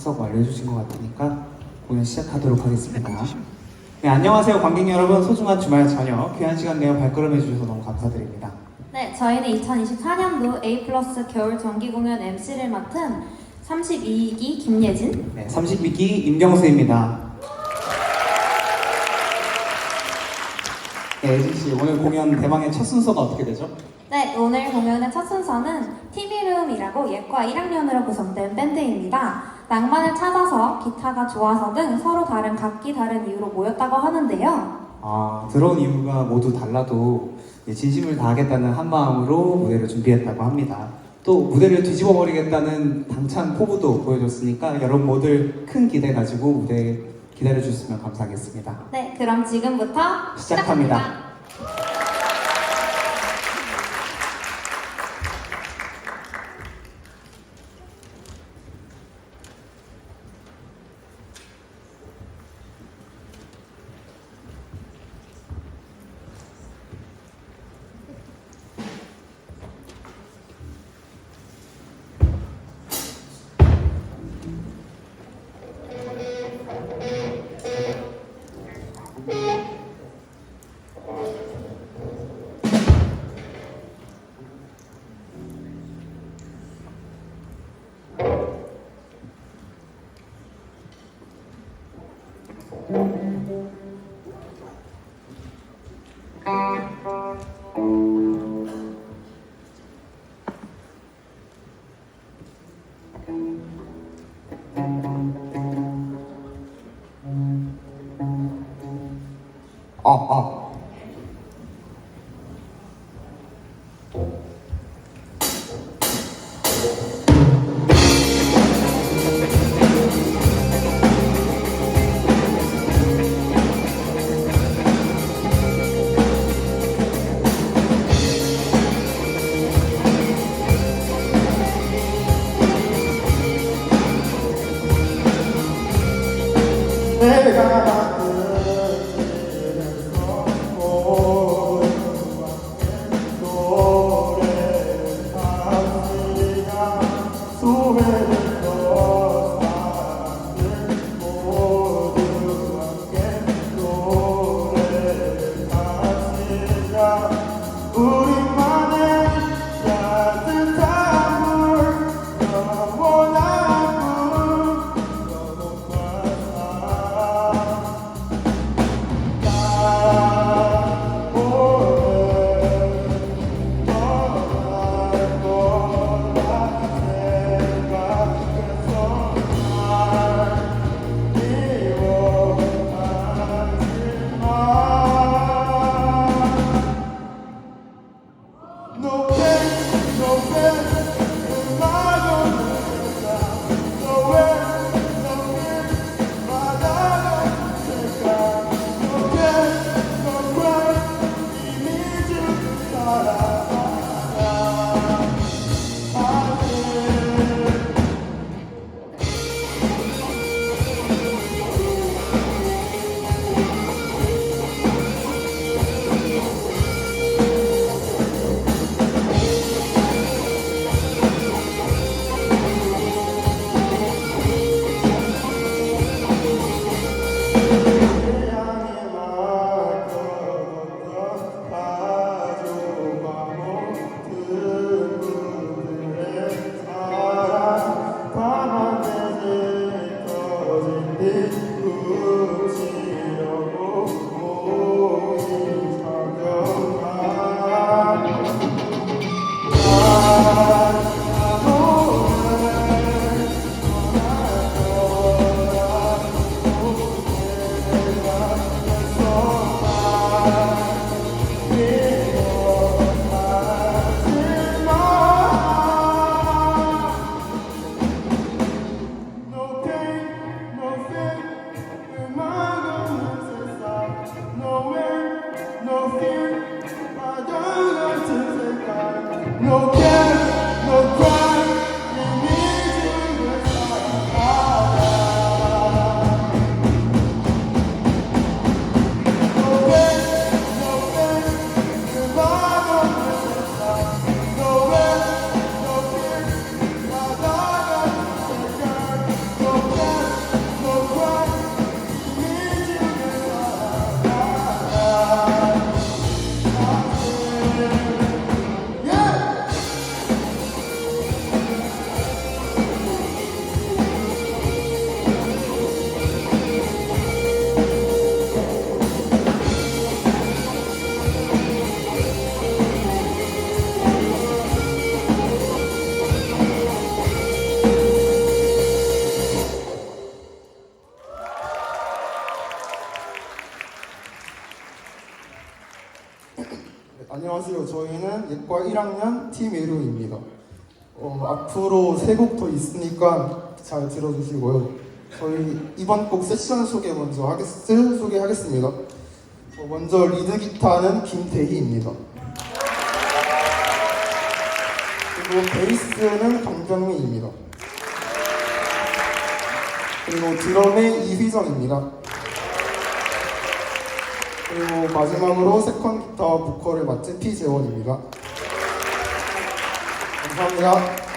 썩 알려주신 것 같으니까 공연 시작하도록 하겠습니다. 네, 안녕하세요 관객 여러분 소중한 주말 저녁 귀한 시간 내어 발걸음해 주셔서 너무 감사드립니다. 네, 저희는 2024년도 A 플러스 겨울 정기 공연 MC를 맡은 32기 김예진. 네, 32기 임경수입니다. 네, 예진 씨 오늘 공연 대망의 첫 순서가 어떻게 되죠? 네, 오늘 공연의 첫 순서는 티비룸이라고 예과 1학년으로 구성된 밴드입니다. 낭만을 찾아서 기타가 좋아서 등 서로 다른 각기 다른 이유로 모였다고 하는데요. 아, 들어온 이유가 모두 달라도 예, 진심을 다하겠다는 한 마음으로 무대를 준비했다고 합니다. 또 무대를 뒤집어 버리겠다는 당찬 포부도 보여줬으니까 여러분 모두 큰 기대 가지고 무대 기다려 주셨으면 감사하겠습니다. 네, 그럼 지금부터 시작합니다. 그 들에 예과 1학년 팀 이름입니다. 어, 앞으로 세 곡 더 있으니까 잘 들어주시고요. 저희 이번 곡 세션 소개 먼저 하겠, 소개하겠습니다. 어, 먼저 리드 기타는 김대희입니다. 그리고 베이스는 강병민입니다. 그리고 드럼의 이휘정입니다. 그리고 마지막으로 세컨 기타와 보컬을 맡은 피재원입니다. 감사합니다.